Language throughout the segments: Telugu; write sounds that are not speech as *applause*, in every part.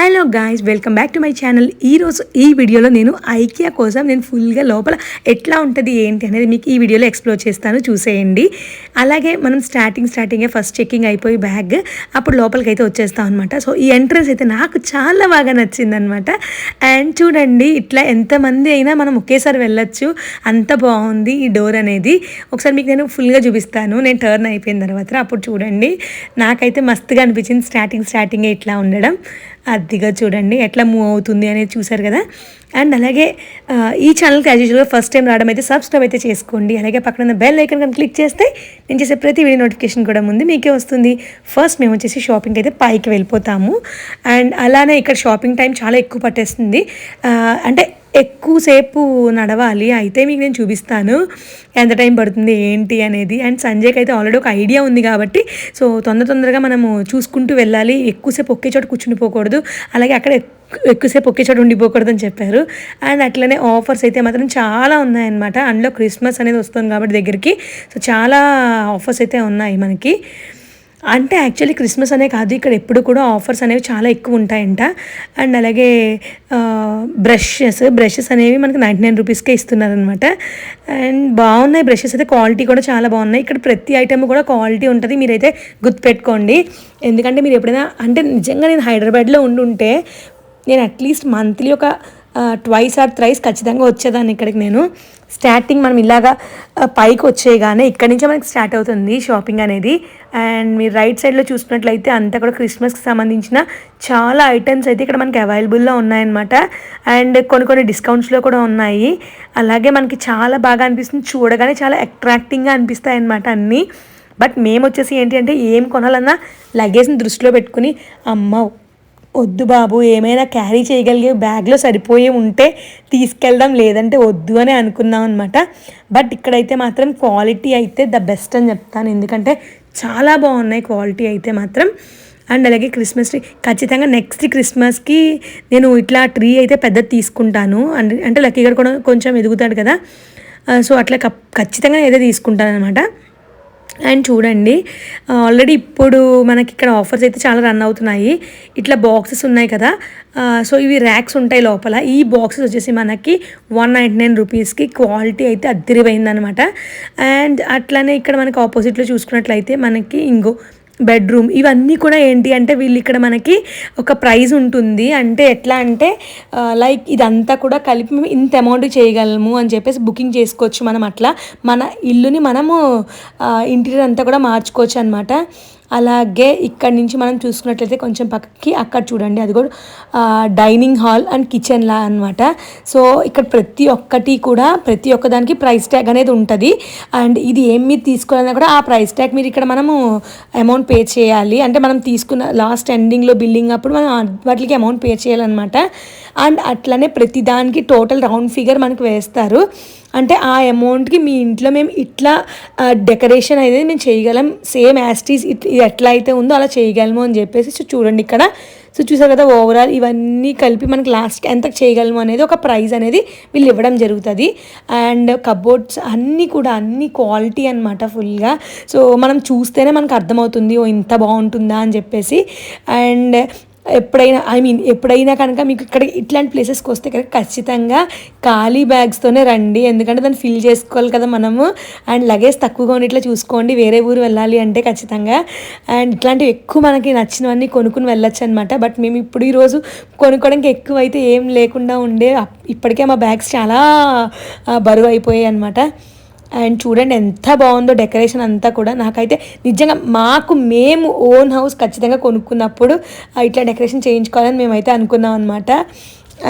Hello guys welcome back to my channel ఈరోజు ఈ వీడియోలో నేను ఐకియా కోసం నేను ఫుల్గా లోపల ఎట్లా ఉంటుంది ఏంటి అనేది మీకు ఈ వీడియోలో ఎక్స్ప్లోర్ చేస్తాను. చూసేయండి. అలాగే మనం స్టార్టింగ్ స్టార్టింగే ఫస్ట్ చెక్కింగ్ అయిపోయి బ్యాగ్ అప్పుడు లోపలికి అయితే వచ్చేస్తాం అనమాట సో ఈ ఎంట్రన్స్ అయితే నాకు చాలా బాగా నచ్చింది అనమాట అండ్ చూడండి ఇట్లా ఎంతమంది అయినా మనం ఒకేసారి వెళ్ళొచ్చు. అంత బాగుంది ఈ డోర్ అనేది. ఒకసారి మీకు నేను ఫుల్గా చూపిస్తాను. నేను టర్న్ అయిపోయిన తర్వాత అప్పుడు చూడండి. నాకైతే మస్తుగా అనిపించింది స్టార్టింగ్ స్టార్టింగే ఇట్లా ఉండడం. అదిగా చూడండి ఎట్లా మూవ్ అవుతుంది అనేది చూసారు కదా. అండ్ అలాగే ఈ ఛానల్కి యాజ్ యూజువల్గా ఫస్ట్ టైం రావడం అయితే సబ్స్క్రైబ్ అయితే చేసుకోండి. అలాగే పక్కన ఉన్న బెల్ ఐకన్ కానీ క్లిక్ చేస్తే నేను చేసే ప్రతి వీడియో నోటిఫికేషన్ కూడా ముందు మీకే వస్తుంది. ఫస్ట్ మేము వచ్చేసి షాపింగ్ అయితే పైకి వెళ్ళిపోతాము. అండ్ అలానే ఇక్కడ షాపింగ్ టైం చాలా ఎక్కువ పట్టేస్తుంది. అంటే ఎక్కువసేపు నడవాలి. అయితే మీకు నేను చూపిస్తాను. ఎంత టైం పడుతుంది ఏంటి అనేది. అండ్ సంజయ్కి అయితే ఆల్రెడీ ఒక ఐడియా ఉంది కాబట్టి సో తొందర తొందరగా మనము చూసుకుంటూ వెళ్ళాలి. ఎక్కువసేపు ఒకే చోట కూర్చుండిపోకూడదు అలాగే అక్కడ ఎక్కువసేపు ఒకే చోట ఉండిపోకూడదు అని చెప్పారు. అండ్ అట్లనే ఆఫర్స్ అయితే మాత్రం చాలా ఉన్నాయన్నమాట. అందులో క్రిస్మస్ అనేది వస్తుంది కాబట్టి దగ్గరికి. సో చాలా ఆఫర్స్ అయితే ఉన్నాయి మనకి. అంటే యాక్చువల్లీ క్రిస్మస్ అనే కాదు ఇక్కడ ఎప్పుడు కూడా ఆఫర్స్ అనేవి చాలా ఎక్కువ ఉంటాయంట. అండ్ అలాగే బ్రషెస్ బ్రషెస్ అనేవి మనకి నైంటీ నైన్ రూపీస్కే ఇస్తున్నారనమాట అండ్ బాగున్నాయి బ్రషెస్ అయితే క్వాలిటీ కూడా చాలా బాగున్నాయి. ఇక్కడ ప్రతి ఐటెం కూడా క్వాలిటీ ఉంటుంది మీరైతే గుర్తుపెట్టుకోండి. ఎందుకంటే మీరు ఎప్పుడైనా అంటే నిజంగా నేను హైదరాబాద్లో ఉండుంటే నేను అట్లీస్ట్ మంత్లీ ఒక ట్వైస్ ఆర్ థ్రైస్ ఖచ్చితంగా వచ్చేదాన్ని ఇక్కడికి నేను. స్టార్టింగ్ మనం ఇలాగా పైకి వచ్చేయగానే ఇక్కడి నుంచే మనకి స్టార్ట్ అవుతుంది షాపింగ్ అనేది. అండ్ మీరు రైట్ సైడ్లో చూసుకున్నట్లయితే అంతా కూడా క్రిస్మస్కి సంబంధించిన చాలా ఐటమ్స్ అయితే ఇక్కడ మనకి అవైలబుల్లో ఉన్నాయన్నమాట. అండ్ కొన్ని కొన్ని డిస్కౌంట్స్లో కూడా ఉన్నాయి. అలాగే మనకి చాలా బాగా అనిపిస్తుంది. చూడగానే చాలా అట్రాక్టింగ్గా అనిపిస్తాయి అన్నమాట అన్నీ. బట్ మేము వచ్చేసి ఏంటి అంటే ఏం కొనాలన్నా లగేజ్ని దృష్టిలో పెట్టుకుని అమ్మ వద్దు బాబు ఏమైనా క్యారీ చేయగలిగే బ్యాగ్లో సరిపోయి ఉంటే తీసుకెళ్దాం లేదంటే వద్దు అని అనుకున్నాం అనమాట బట్ ఇక్కడైతే మాత్రం క్వాలిటీ అయితే ద బెస్ట్ అని చెప్తాను. ఎందుకంటే చాలా బాగున్నాయి క్వాలిటీ అయితే మాత్రం. అండ్ అలాగే క్రిస్మస్ ట్రీ ఖచ్చితంగా నెక్స్ట్ క్రిస్మస్కి నేను ఇట్లా ట్రీ అయితే పెద్దది తీసుకుంటాను. అండ్ అంటే లక్కీ కూడా కొంచెం ఎదుగుతాడు కదా. సో అట్లా కప్- ఖచ్చితంగా ఏదో తీసుకుంటాను అనమాట అండ్ చూడండి ఆల్రెడీ ఇప్పుడు మనకి ఇక్కడ ఆఫర్స్ అయితే చాలా రన్ అవుతున్నాయి. ఇట్లా బాక్సెస్ ఉన్నాయి కదా సో ఇవి ర్యాక్స్ ఉంటాయి లోపల. ఈ బాక్సెస్ వచ్చేసి మనకి వన్ నైంటీ నైన్ రూపీస్కి క్వాలిటీ అయితే అద్దరిపోయిందనమాట అండ్ అట్లానే ఇక్కడ మనకి ఆపోజిట్లో చూసుకున్నట్లయితే మనకి ఇంకో బెడ్రూమ్ ఇవన్నీ కూడా ఏంటి అంటే వీళ్ళు ఇక్కడ మనకి ఒక ప్రైజ్ ఉంటుంది. అంటే ఎట్లా అంటే లైక్ ఇదంతా కూడా కలిపి మేము ఇంత అమౌంట్ చేయగలము అని చెప్పేసి బుకింగ్ చేసుకోవచ్చు మనం అట్లా. మన ఇల్లుని మనము ఇంటీరియర్ అంతా కూడా మార్చుకోవచ్చు అనమాట అలాగే ఇక్కడ నుంచి మనం చూసుకున్నట్లయితే కొంచెం పక్కకి అక్కడ చూడండి. అది కూడా డైనింగ్ హాల్ అండ్ కిచెన్ లా అనమాట సో ఇక్కడ ప్రతి ఒక్కటి కూడా ప్రతి ఒక్క దానికి ప్రైస్ ట్యాగ్ అనేది ఉంటుంది. అండ్ ఇది ఏం మీరు తీసుకోవాలన్నా కూడా ఆ ప్రైస్ ట్యాగ్ మీరు ఇక్కడ మనము అమౌంట్ పే చేయాలి. అంటే మనం తీసుకున్న లాస్ట్ ఎండింగ్లో బిల్లింగ్ అప్పుడు మనం వాటికి అమౌంట్ పే చేయాలన్నమాట. అండ్ అట్లనే ప్రతిదానికి టోటల్ రౌండ్ ఫిగర్ మనకు వేస్తారు. అంటే ఆ అమౌంట్కి మీ ఇంట్లో మేము ఇట్లా డెకరేషన్ అనేది మేము చేయగలం. సేమ్ యాస్టీస్ ఇట్ ఇది ఎట్లా అయితే ఉందో అలా చేయగలము అని చెప్పేసి సో చూడండి ఇక్కడ. సో చూసారు కదా ఓవరాల్ ఇవన్నీ కలిపి మనకి లాస్ట్ ఎంత చేయగలము అనేది ఒక ప్రైజ్ అనేది వీళ్ళు ఇవ్వడం జరుగుతుంది. అండ్ కబోర్డ్స్ అన్నీ కూడా అన్ని క్వాలిటీ అనమాట ఫుల్గా సో మనం చూస్తేనే మనకు అర్థమవుతుంది ఓ ఇంత బాగుంటుందా అని చెప్పేసి. అండ్ ఎప్పుడైనా ఐ మీన్ ఎప్పుడైనా కనుక మీకు ఇక్కడ ఇట్లాంటి ప్లేసెస్కి వస్తే కనుక ఖచ్చితంగా ఖాళీ బ్యాగ్స్తోనే రండి. ఎందుకంటే దాన్ని ఫిల్ చేసుకోవాలి కదా మనము. అండ్ లగేజ్ తక్కువగా ఉండి ఇట్లా చూసుకోండి. వేరే ఊరు వెళ్ళాలి అంటే ఖచ్చితంగా. అండ్ ఇట్లాంటివి ఎక్కువ మనకి నచ్చినవన్నీ కొనుక్కుని వెళ్ళొచ్చు అనమాట బట్ మేము ఇప్పుడు ఈరోజు కొనుక్కోవడానికి ఎక్కువ అయితే ఏం లేకుండా ఉండే ఇప్పటికే మా బ్యాగ్స్ చాలా బరువు అయిపోయాయి అనమాట అండ్ చూడండి ఎంత బాగుందో డెకరేషన్ అంతా కూడా. నాకైతే నిజంగా మాకు మేము ఓన్ హౌస్ ఖచ్చితంగా కొనుక్కున్నప్పుడు ఇట్లా డెకరేషన్ చేయించుకోవాలని మేమైతే అనుకున్నాం అనమాట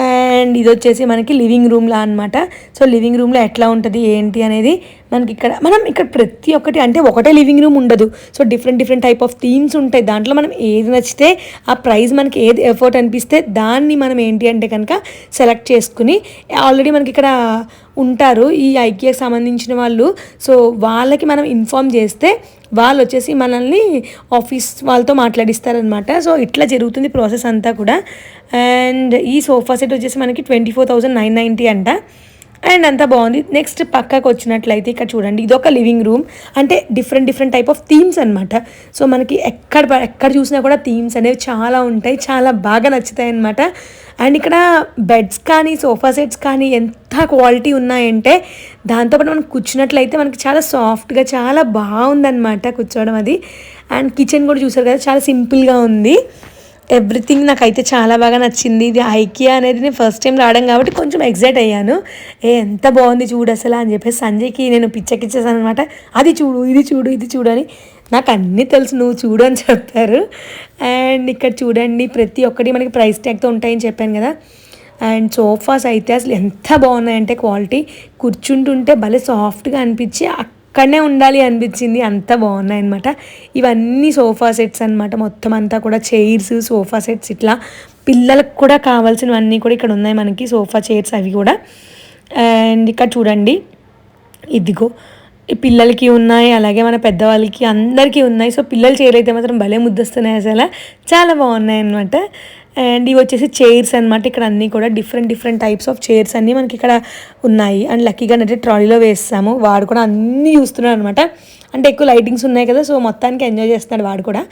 అండ్ ఇది వచ్చేసి మనకి లివింగ్ రూమ్లా అనమాట సో లివింగ్ రూమ్లో ఎట్లా ఉంటుంది ఏంటి అనేది మనకి ఇక్కడ మనం ఇక్కడ ప్రతి ఒక్కటి అంటే ఒకటే లివింగ్ రూమ్ ఉండదు. So different different type of themes ఉంటాయి. దాంట్లో మనం ఏది నచ్చితే ఆ ప్రైస్ మనకి ఏది ఎఫర్ట్ అనిపిస్తే దాన్ని మనం ఏంటి అంటే కనుక సెలెక్ట్ చేసుకుని ఆల్రెడీ మనకి ఇక్కడ ఉంటారు ఈ ఐక్యకి సంబంధించిన వాళ్ళు. సో వాళ్ళకి మనం ఇన్ఫామ్ చేస్తే వాళ్ళు వచ్చేసి మనల్ని ఆఫీస్ వాళ్ళతో మాట్లాడిస్తారనమాట సో ఇట్లా జరుగుతుంది ప్రాసెస్ అంతా కూడా. అండ్ ఈ సోఫా సెట్ వచ్చేసి మనకి twenty four thousand nine ninety అంట. అండ్ అంతా బాగుంది. నెక్స్ట్ పక్కకు వచ్చినట్లయితే ఇక్కడ చూడండి ఇది ఒక లివింగ్ రూమ్. అంటే different different type of themes అనమాట సో మనకి ఎక్కడ ఎక్కడ చూసినా కూడా థీమ్స్ అనేవి చాలా ఉంటాయి చాలా బాగా నచ్చుతాయి అనమాట అండ్ ఇక్కడ బెడ్స్ కానీ సోఫా సెట్స్ కానీ ఎంత క్వాలిటీ ఉన్నాయంటే దాంతోపాటు మనం కూర్చున్నట్లయితే మనకి చాలా సాఫ్ట్గా చాలా బాగుందన్నమాట కూర్చోవడం అది. అండ్ కిచెన్ కూడా చూసారు కదా చాలా సింపుల్గా ఉంది. ఎవ్రీథింగ్ నాకైతే చాలా బాగా నచ్చింది. ఇది ఐకియా అనేది నేను ఫస్ట్ టైం రావడం కాబట్టి కొంచెం ఎగ్జైట్ అయ్యాను. ఏ ఎంత బాగుంది చూడు అసలు అని చెప్పేసి సంజయ్కి నేను పిచ్చకిచ్చేసాను అనమాట. అది చూడు ఇది చూడు ఇది చూడు అని నాకు అన్నీ తెలుసు నువ్వు చూడు అని చెప్పారు. అండ్ ఇక్కడ చూడండి ప్రతి ఒక్కటి మనకి ప్రైస్ ట్యాగ్తో ఉంటాయని చెప్పాను కదా. అండ్ సోఫాస్ అయితే అసలు ఎంత బాగున్నాయంటే క్వాలిటీ కూర్చుంటుంటే భలే సాఫ్ట్గా అనిపించి అక్కడనే ఉండాలి అనిపించింది. అంత బాగున్నాయి అనమాట ఇవన్నీ సోఫా సెట్స్ అనమాట మొత్తం అంతా కూడా చైర్స్ సోఫా సెట్స్ ఇట్లా. పిల్లలకు కూడా కావాల్సినవన్నీ కూడా ఇక్కడ ఉన్నాయి మనకి సోఫా చైర్స్ అవి కూడా. అండ్ ఇక్కడ చూడండి. ఇదిగో. ఈ పిల్లలకి ఉన్నాయి అలాగే మన పెద్దవాళ్ళకి అందరికీ ఉన్నాయి. సో పిల్లలు చైర్ అయితే మాత్రం భలే ముద్దొస్తున్నాయి అసలు. చాలా బాగున్నాయి అనమాట అండ్ ఇవి వచ్చేసి చైర్స్ అనమాట ఇక్కడ అన్నీ కూడా different different types of chairs అన్నీ మనకి ఇక్కడ ఉన్నాయి. అండ్ లక్కీగా అంటే ట్రాలీలో వేస్తాము. వాడు కూడా అన్నీ చూస్తున్నాడు అనమాట అంటే ఎక్కువ లైటింగ్స్ ఉన్నాయి కదా సో మొత్తానికి ఎంజాయ్ చేస్తున్నాడు వాడు కూడా.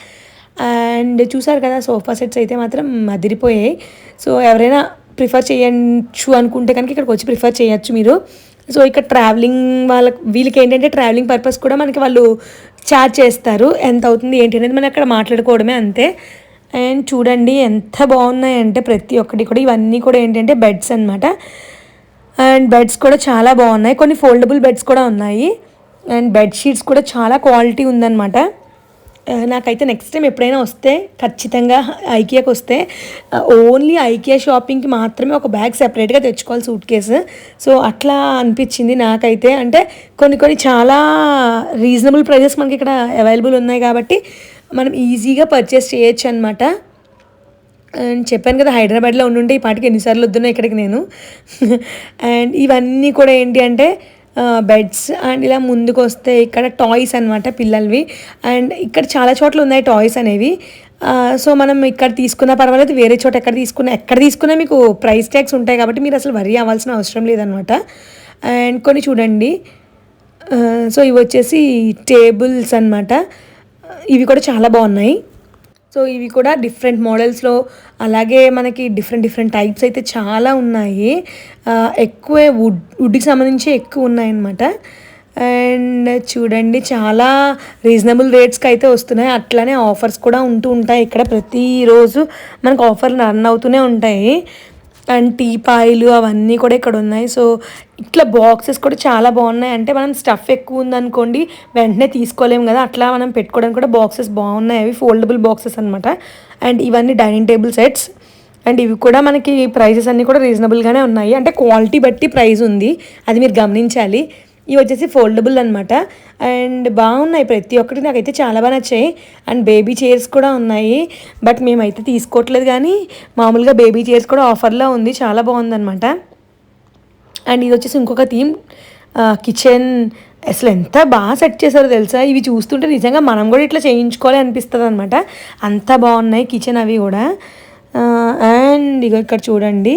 అండ్ చూసారు కదా సోఫా సెట్స్ అయితే మాత్రం అదిరిపోయాయి. సో ఎవరైనా ప్రిఫర్ చేయొచ్చు అనుకుంటే కనుక ఇక్కడికి వచ్చి ప్రిఫర్ చేయొచ్చు మీరు. సో ఇక్కడ ట్రావెలింగ్ వాళ్ళకి వీళ్ళకి ఏంటంటే ట్రావెలింగ్ పర్పస్ కూడా మనకి వాళ్ళు ఛార్జ్ చేస్తారు. ఎంత అవుతుంది ఏంటి అనేది మనం అక్కడ మాట్లాడుకోవడమే అంతే. అండ్ చూడండి ఎంత బాగున్నాయంటే ప్రతి ఒక్కటి కూడా. ఇవన్నీ కూడా ఏంటంటే బెడ్స్ అన్నమాట. అండ్ బెడ్స్ కూడా చాలా బాగున్నాయి. కొన్ని ఫోల్డబుల్ బెడ్స్ కూడా ఉన్నాయి. అండ్ బెడ్షీట్స్ కూడా చాలా క్వాలిటీ ఉందన్నమాట. నాకైతే నెక్స్ట్ టైం ఎప్పుడైనా వస్తే ఖచ్చితంగా ఐకియాకి వస్తే ఓన్లీ ఐకియా షాపింగ్కి మాత్రమే ఒక బ్యాగ్ సెపరేట్గా తెచ్చుకోవాలి సూట్ కేసు. సో అట్లా అనిపించింది నాకైతే. అంటే కొన్ని కొన్ని చాలా రీజనబుల్ ప్రైజెస్ మనకి ఇక్కడ అవైలబుల్ ఉన్నాయి కాబట్టి మనం ఈజీగా పర్చేస్ చేయొచ్చు అనమాట అండ్ చెప్పాను కదా హైదరాబాద్లో ఉండుంటే ఈ పాటికి ఎన్నిసార్లు వద్దునో ఇక్కడికి నేను. అండ్ ఇవన్నీ కూడా ఏంటి అంటే బెడ్స్ అండ్ ఇలా ముందుకు వస్తే ఇక్కడ టాయ్స్ అనమాట పిల్లలవి. అండ్ ఇక్కడ చాలా చోట్ల ఉన్నాయి టాయ్స్ అనేవి. సో మనం ఇక్కడ తీసుకున్నా పర్వాలేదు వేరే చోట ఎక్కడ తీసుకున్నా ఎక్కడ తీసుకున్నా మీకు ప్రైస్ ట్యాగ్స్ ఉంటాయి కాబట్టి మీరు అసలు వరి అవ్వాల్సిన అవసరం లేదనమాట అండ్ కొన్ని చూడండి. సో ఇవి వచ్చేసి టేబుల్స్ అన్నమాట. ఇవి కూడా చాలా బాగున్నాయి. సో ఇవి కూడా డిఫరెంట్ మోడల్స్లో అలాగే మనకి డిఫరెంట్ డిఫరెంట్ టైప్స్ అయితే చాలా ఉన్నాయి. ఎక్కువే వుడ్ వుడ్కి సంబంధించి ఎక్కువ ఉన్నాయన్నమాట. అండ్ చూడండి చాలా రీజనబుల్ రేట్స్కి అయితే వస్తున్నాయి. అట్లానే ఆఫర్స్ కూడా ఉంటూ ఉంటాయి. ఇక్కడ ప్రతిరోజు మనకు ఆఫర్లు రన్ అవుతూనే ఉంటాయి. అండ్ టీ పాయలు అవన్నీ కూడా ఇక్కడ ఉన్నాయి. సో ఇట్లా బాక్సెస్ కూడా చాలా బాగున్నాయి. అంటే మనం స్టఫ్ ఎక్కువ ఉందనుకోండి వెంటనే తీసుకోలేము కదా. అట్లా మనం పెట్టుకోవడానికి కూడా బాక్సెస్ బాగున్నాయి. అవి ఫోల్డబుల్ బాక్సెస్ అనమాట అండ్ ఇవన్నీ డైనింగ్ టేబుల్ సెట్స్. అండ్ ఇవి కూడా మనకి ప్రైజెస్ అన్నీ కూడా రీజనబుల్గానే ఉన్నాయి. అంటే క్వాలిటీ బట్టి ప్రైస్ ఉంది. అది మీరు గమనించాలి. ఇవి వచ్చేసి ఫోల్డబుల్ అనమాట అండ్ బాగున్నాయి ప్రతి ఒక్కటి నాకైతే చాలా బాగా నచ్చాయి. అండ్ బేబీ చైర్స్ కూడా ఉన్నాయి. బట్ మేమైతే తీసుకోవట్లేదు కానీ మామూలుగా బేబీ చైర్స్ కూడా ఆఫర్లో ఉంది. చాలా బాగుందనమాట అండ్ ఇది వచ్చేసి ఇంకొక థీమ్. కిచెన్ అసలు ఎంత బాగా సెట్ చేశారో తెలుసా? ఇవి చూస్తుంటే నిజంగా మనం కూడా ఇట్లా చేయించుకోవాలి అనిపిస్తుంది అనమాట అంత బాగున్నాయి కిచెన్ అవి కూడా. అండ్ ఇక ఇక్కడ చూడండి.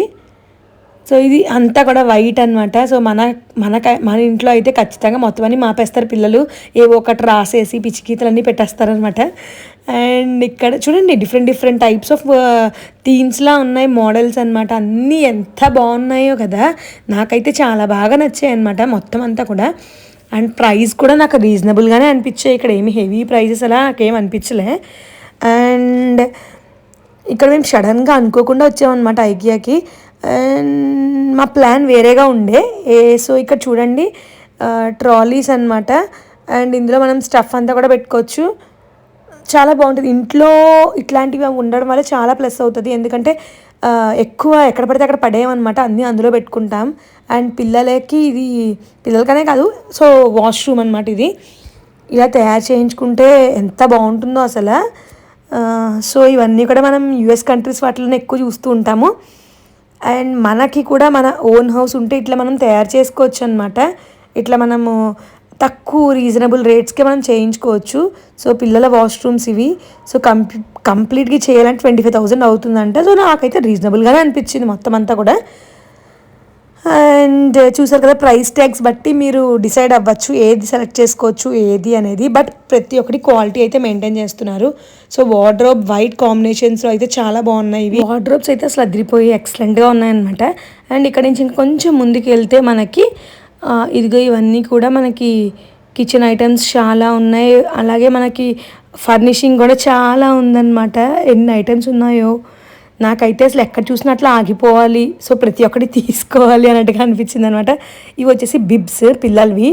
సో ఇది అంతా కూడా వైట్ అనమాట సో మన మన మన ఇంట్లో అయితే ఖచ్చితంగా మొత్తం అన్ని మాపేస్తారు పిల్లలు. ఏవో ఒకటి రాసేసి పిచ్చిగీతలన్నీ పెట్టేస్తారనమాట అండ్ ఇక్కడ చూడండి డిఫరెంట్ డిఫరెంట్ టైప్స్ ఆఫ్ థీమ్స్లా ఉన్నాయి మోడల్స్ అనమాట అన్నీ ఎంత బాగున్నాయో కదా నాకైతే చాలా బాగా నచ్చాయి అనమాట మొత్తం అంతా కూడా. అండ్ ప్రైస్ కూడా నాకు రీజనబుల్గానే అనిపించాయి. ఇక్కడ ఏమి హెవీ ప్రైజెస్ అలా నాకేం అనిపించలే. అండ్ ఇక్కడ మేము సడన్గా అనుకోకుండా వచ్చామన్నమాట ఐకియాకి. అండ్ మా ప్లాన్ వేరేగా ఉండే. ఏ సో ఇక్కడ చూడండి ట్రాలీస్ అన్నమాట. అండ్ ఇందులో మనం స్టఫ్ అంతా కూడా పెట్టుకోవచ్చు. చాలా బాగుంటుంది. ఇంట్లో ఇట్లాంటివి ఉండడం వల్ల చాలా ప్లస్ అవుతుంది. ఎందుకంటే ఎక్కువ ఎక్కడ పడితే అక్కడ పడేయమన్నమాట. అన్నీ అందులో పెట్టుకుంటాం. అండ్ పిల్లలకి ఇది పిల్లలకనే కాదు సో వాష్రూమ్ అనమాట ఇది. ఇలా తయారు చేయించుకుంటే ఎంత బాగుంటుందో అసలు. సో ఇవన్నీ కూడా మనం యుఎస్ కంట్రీస్ వాటిలోనే ఎక్కువ చూస్తూ ఉంటాము. అండ్ మనకి కూడా మన ఓన్ హౌస్ ఉంటే ఇట్లా మనం తయారు చేసుకోవచ్చు అనమాట ఇట్లా మనము తక్కువ రీజనబుల్ రేట్స్కే మనం చేయించుకోవచ్చు. సో పిల్లల వాష్రూమ్స్ ఇవి. సో కంప్లీ కంప్లీట్గా చేయాలంటే ట్వంటీ ఫైవ్ థౌసండ్ అవుతుందంట. సో నాకైతే రీజనబుల్గానే అనిపించింది మొత్తం అంతా కూడా. అండ్ చూసారు కదా ప్రైస్ ట్యాగ్స్ బట్టి మీరు డిసైడ్ అవ్వచ్చు ఏది సెలెక్ట్ చేసుకోవచ్చు ఏది అనేది. బట్ ప్రతి ఒక్కటి క్వాలిటీ అయితే మెయింటైన్ చేస్తున్నారు. సో వార్డ్రోబ్ వైట్ కాంబినేషన్స్లో అయితే చాలా బాగున్నాయి ఇవి. వార్డ్రోబ్స్ అయితే అసలు అదిరిపోయి ఎక్సలెంట్గా ఉన్నాయన్నమాట. అండ్ ఇక్కడ నుంచి కొంచెం ముందుకు వెళ్తే మనకి ఇదిగో ఇవన్నీ కూడా మనకి కిచెన్ ఐటమ్స్ చాలా ఉన్నాయి. అలాగే మనకి ఫర్నిషింగ్ కూడా చాలా ఉందన్నమాట. ఎన్ని ఐటమ్స్ ఉన్నాయో. నాకైతే అసలు ఎక్కడ చూసినట్లు అట్లా ఆగిపోవాలి. సో ప్రతి ఒక్కటి తీసుకోవాలి అన్నట్టుగా అనిపించింది అనమాట ఇవి వచ్చేసి బిబ్స్ పిల్లలవి.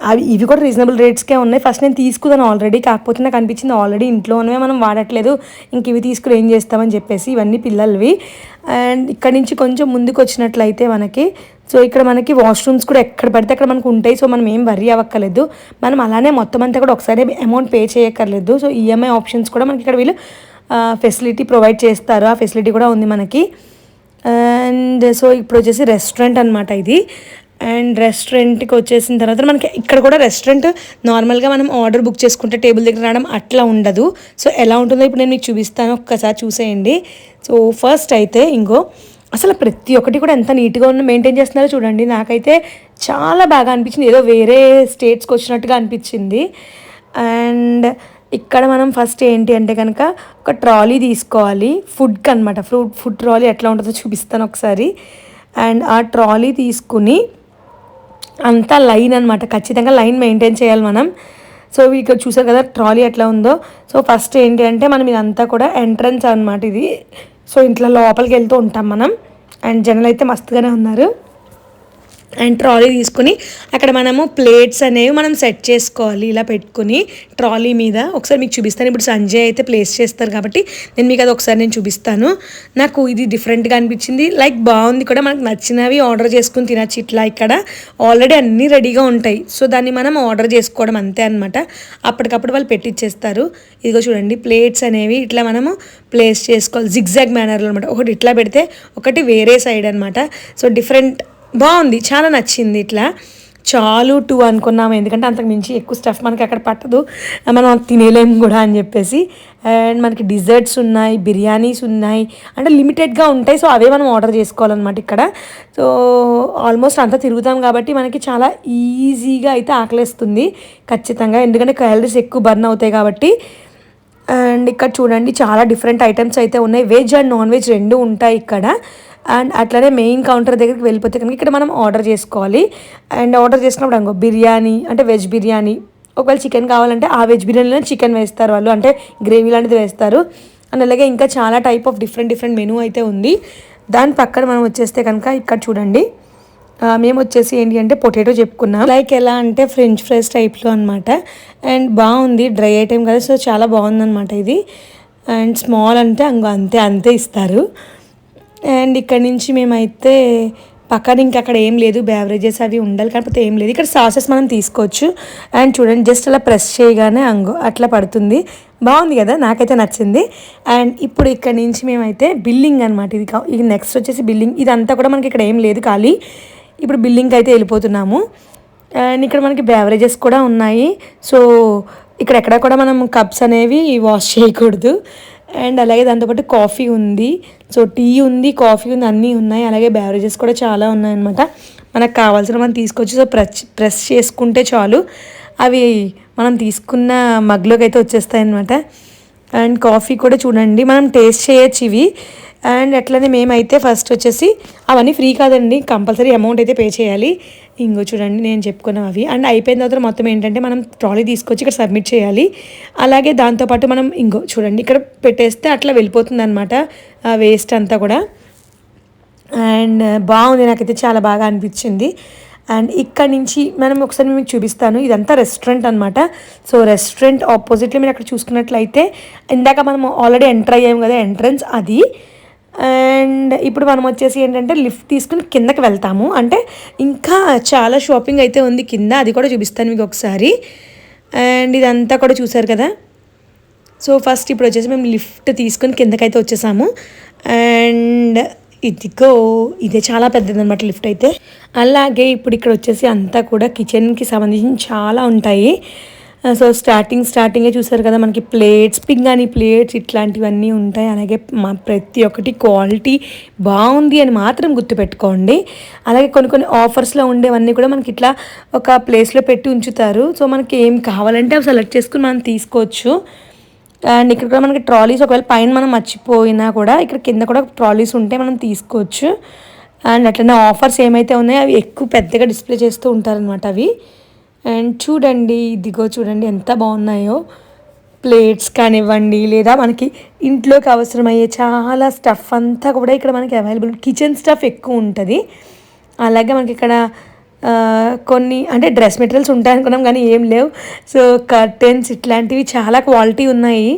అవి ఇవి కూడా రీజనబుల్ రేట్స్కే ఉన్నాయి. ఫస్ట్ నేను తీసుకున్నాను ఆల్రెడీ. కాకపోతే నాకు అనిపించింది ఆల్రెడీ ఇంట్లోనే మనం వాడట్లేదు. ఇంక ఇవి తీసుకుని ఏం చేస్తామని చెప్పేసి ఇవన్నీ పిల్లలవి. అండ్ ఇక్కడ నుంచి కొంచెం ముందుకు వచ్చినట్లయితే మనకి సో ఇక్కడ మనకి వాష్రూమ్స్ కూడా ఎక్కడ పడితే అక్కడ మనకు ఉంటాయి. సో మనం ఏం వరీ అవ్వక్కర్లేదు. మనం అలానే మొత్తం అంతా కూడా ఒకసారి అమౌంట్ పే చేయక్కర్లేదు. సో ఈఎంఐ ఆప్షన్స్ కూడా మనకి ఇక్కడ వీళ్ళు ఫెసిలిటీ ప్రొవైడ్ చేస్తారు ఆ ఫెసిలిటీ కూడా ఉంది మనకి. అండ్ సో ఇప్పుడు వచ్చేసి రెస్టారెంట్ అనమాట ఇది. అండ్ రెస్టారెంట్కి వచ్చేసిన తర్వాత మనకి ఇక్కడ కూడా రెస్టారెంట్ నార్మల్గా మనం ఆర్డర్ బుక్ చేసుకుంటే టేబుల్ దగ్గర రావడం అట్లా ఉండదు. సో ఎలా ఉంటుందో ఇప్పుడు నేను మీకు చూపిస్తాను. ఒక్కసారి చూసేయండి. సో ఫస్ట్ అయితే ఇంకో అసలు ప్రతి ఒక్కటి కూడా ఎంత నీట్గా ఉన్న మెయింటైన్ చేస్తున్నారో చూడండి. నాకైతే చాలా బాగా అనిపించింది. ఏదో వేరే స్టేట్స్కి వచ్చినట్టుగా అనిపించింది. అండ్ ఇక్కడ మనం ఫస్ట్ ఏంటి అంటే కనుక ఒక ట్రాలీ తీసుకోవాలి. ఫుడ్కి అనమాట ఫ్రూట్ ఫుడ్ ట్రాలీ ఎట్లా ఉంటుందో చూపిస్తాను ఒకసారి. అండ్ ఆ ట్రాలీ తీసుకుని అంతా లైన్ అనమాట ఖచ్చితంగా లైన్ మెయింటైన్ చేయాలి మనం. సో ఇక్కడ చూసారు కదా ట్రాలీ ఎట్లా ఉందో. సో ఫస్ట్ ఏంటి అంటే మనం ఇదంతా కూడా ఎంట్రన్స్ అనమాట ఇది. సో ఇంట్లో లోపలికి వెళ్తూ ఉంటాం మనం. అండ్ జనాలు అయితే మస్తుగానే ఉన్నారు. అండ్ ట్రాలీ తీసుకుని అక్కడ మనము ప్లేట్స్ అనేవి మనం సెట్ చేసుకోవాలి. ఇలా పెట్టుకుని ట్రాలీ మీద ఒకసారి మీకు చూపిస్తాను. ఇప్పుడు సంజయ్ అయితే ప్లేస్ చేస్తారు కాబట్టి నేను మీకు అది ఒకసారి నేను చూపిస్తాను. నాకు ఇది డిఫరెంట్గా అనిపించింది. లైక్ బాగుంది కూడా. మనకు నచ్చినవి ఆర్డర్ చేసుకుని తినచ్చు. ఇట్లా ఇక్కడ ఆల్రెడీ అన్నీ రెడీగా ఉంటాయి. సో దాన్ని మనం ఆర్డర్ చేసుకోవడం అంతే అనమాట అప్పటికప్పుడు వాళ్ళు పెట్టిచ్చేస్తారు. ఇదిగో చూడండి. ప్లేట్స్ అనేవి ఇట్లా మనము ప్లేస్ చేసుకోవాలి. జిగ్జాగ్ మేనర్లో అనమాట ఒకటి ఇట్లా పెడితే ఒకటి వేరే సైడ్ అనమాట సో డిఫరెంట్ బాగుంది చాలా నచ్చింది ఇట్లా. చాలు టూ అనుకున్నాము ఎందుకంటే అంతకు మించి ఎక్కువ స్టఫ్ మనకి అక్కడ పట్టదు. మనం తినేలేము కూడా అని చెప్పేసి. అండ్ మనకి డిజర్ట్స్ ఉన్నాయి బిర్యానీస్ ఉన్నాయి. అంటే లిమిటెడ్గా ఉంటాయి సో అవే మనం ఆర్డర్ చేసుకోవాలన్నమాట ఇక్కడ. సో ఆల్మోస్ట్ అంతా తిరుగుతాం కాబట్టి మనకి చాలా ఈజీగా అయితే ఆకలేస్తుంది ఖచ్చితంగా. ఎందుకంటే క్యాలరీస్ ఎక్కువ బర్న్ అవుతాయి కాబట్టి. అండ్ ఇక్కడ చూడండి చాలా డిఫరెంట్ ఐటమ్స్ అయితే ఉన్నాయి. వెజ్ అండ్ నాన్ వెజ్ రెండు ఉంటాయి ఇక్కడ. అండ్ అట్లనే మెయిన్ కౌంటర్ దగ్గరికి వెళ్ళిపోతే కనుక ఇక్కడ మనం ఆర్డర్ చేసుకోవాలి. అండ్ ఆర్డర్ చేసుకున్నప్పుడు అనుకో బిర్యానీ అంటే వెజ్ బిర్యానీ ఒకవేళ చికెన్ కావాలంటే ఆ వెజ్ బిర్యానీలో చికెన్ వేస్తారు వాళ్ళు. అంటే గ్రేవీ లాంటిది వేస్తారు. అండ్ అలాగే ఇంకా చాలా type of different different menu అయితే ఉంది. దాని పక్కన మనం వచ్చేస్తే కనుక ఇక్కడ చూడండి. మేము వచ్చేసి ఏంటి అంటే పొటాటో చెప్పుకున్నాం. లైక్ ఎలా అంటే ఫ్రెంచ్ ఫ్రైస్ టైప్లో అనమాట అండ్ బాగుంది డ్రై ఐటెం కదా. సో చాలా బాగుందన్నమాట ఇది. అండ్ స్మాల్ అంటే అంగో అంతే అంతే ఇస్తారు. అండ్ ఇక్కడ నుంచి మేమైతే పక్కన ఇంకా అక్కడ ఏం లేదు బ్యావరేజెస్ అవి ఉండాలి కాకపోతే ఏం లేదు. ఇక్కడ సాసెస్ మనం తీసుకోవచ్చు. అండ్ చూడండి జస్ట్ అలా ప్రెస్ చేయగానే అంగో అట్లా పడుతుంది. బాగుంది కదా? నాకైతే నచ్చింది. అండ్ ఇప్పుడు ఇక్కడ నుంచి మేమైతే బిల్లింగ్ అనమాట ఇది కా- ఇది నెక్స్ట్ వచ్చేసి బిల్లింగ్. ఇదంతా కూడా మనకి ఇక్కడ ఏం లేదు ఖాళీ. ఇప్పుడు బిల్లింగ్కి అయితే వెళ్ళిపోతున్నాము. అండ్ ఇక్కడ మనకి బ్యావరేజెస్ కూడా ఉన్నాయి. సో ఇక్కడ ఎక్కడ కూడా మనం కప్స్ అనేవి వాష్ చేయకూడదు. అండ్ అలాగే దాంతోపాటు కాఫీ ఉంది. సో టీ ఉంది కాఫీ ఉంది అన్నీ ఉన్నాయి. అలాగే బ్యావరేజెస్ కూడా చాలా ఉన్నాయన్నమాట. మనకు కావాల్సిన మనం తీసుకొచ్చి సో ప్రెస్ ప్రెస్ చేసుకుంటే చాలు. అవి మనం తీసుకున్న మగ్లోకి అయితే వచ్చేస్తాయి అనమాట అండ్ కాఫీ కూడా చూడండి. మనం టేస్ట్ చేయొచ్చు ఇవి. అండ్ అట్లనే మేమైతే ఫస్ట్ వచ్చేసి అవన్నీ ఫ్రీ కాదండి కంపల్సరీ అమౌంట్ అయితే పే చేయాలి. ఇంకో చూడండి నేను చెప్పుకున్నాం అవి అండ్ అయిపోయిన తర్వాత మొత్తం ఏంటంటే మనం ట్రాలీ తీసుకొచ్చి ఇక్కడ సబ్మిట్ చేయాలి. అలాగే దాంతోపాటు మనం ఇంకో చూడండి ఇక్కడ పెట్టేస్తే అట్లా వెళ్ళిపోతుంది అనమాట వేస్ట్ అంతా కూడా. అండ్ బాగుంది నాకైతే చాలా బాగా అనిపించింది. అండ్ ఇక్కడ నుంచి మనం ఒకసారి మీకు చూపిస్తాను ఇదంతా రెస్టారెంట్ అనమాట సో రెస్టారెంట్ ఆపోజిట్లో మీరు అక్కడ చూసుకున్నట్లయితే ఇందాక మనం ఆల్రెడీ ఎంటర్ అయ్యాము కదా ఎంట్రన్స్ అది. అండ్ ఇప్పుడు మనం వచ్చేసి ఏంటంటే లిఫ్ట్ తీసుకుని కిందకి వెళ్తాము. అంటే ఇంకా చాలా షాపింగ్ అయితే ఉంది కింద. అది కూడా చూపిస్తాను మీకు ఒకసారి. అండ్ ఇదంతా కూడా చూసారు కదా? సో ఫస్ట్ ఇప్పుడు వచ్చేసి మేము లిఫ్ట్ తీసుకొని కిందకైతే వచ్చేసాము. అండ్ ఇదిగో ఇదే చాలా పెద్దదనమాట లిఫ్ట్ అయితే. అలాగే ఇప్పుడు ఇక్కడ వచ్చేసి అంతా కూడా కిచెన్కి సంబంధించి చాలా ఉంటాయి. సో స్టార్టింగ్ స్టార్టింగే చూసారు కదా మనకి ప్లేట్స్ పింగాని ప్లేట్స్ ఇట్లాంటివన్నీ ఉంటాయి. అలాగే మా ప్రతి ఒక్కటి క్వాలిటీ బాగుంది అని మాత్రం గుర్తుపెట్టుకోండి. అలాగే కొన్ని కొన్ని ఆఫర్స్లో ఉండేవన్నీ కూడా మనకి ఇట్లా ఒక ప్లేస్లో పెట్టి ఉంచుతారు. సో మనకి ఏం కావాలంటే అవి సెలెక్ట్ చేసుకుని మనం తీసుకోవచ్చు. అండ్ ఇక్కడ కూడా మనకి ట్రాలీస్ ఒకవేళ పైన మనం మర్చిపోయినా కూడా ఇక్కడ కింద కూడా ట్రాలీస్ ఉంటే మనం తీసుకోవచ్చు. అండ్ అట్లనే ఆఫర్స్ ఏమైతే ఉన్నాయో అవి ఎక్కువ పెద్దగా డిస్ప్లే చేస్తూ ఉంటారనమాట అవి. అండ్ చూడండి ఇదిగో చూడండి ఎంత బాగున్నాయో. ప్లేట్స్ కానివ్వండి లేదా మనకి ఇంట్లోకి అవసరమయ్యే చాలా స్టఫ్ అంతా కూడా ఇక్కడ మనకి అవైలబుల్ కిచెన్ స్టఫ్ ఎక్కువ ఉంటుంది. అలాగే మనకి ఇక్కడ కొన్ని అంటే డ్రెస్ మెటీరియల్స్ ఉంటాయి అనుకున్నాం కానీ ఏం లేవు. సో కర్టెన్స్ ఇట్లాంటివి చాలా క్వాలిటీ ఉన్నాయి.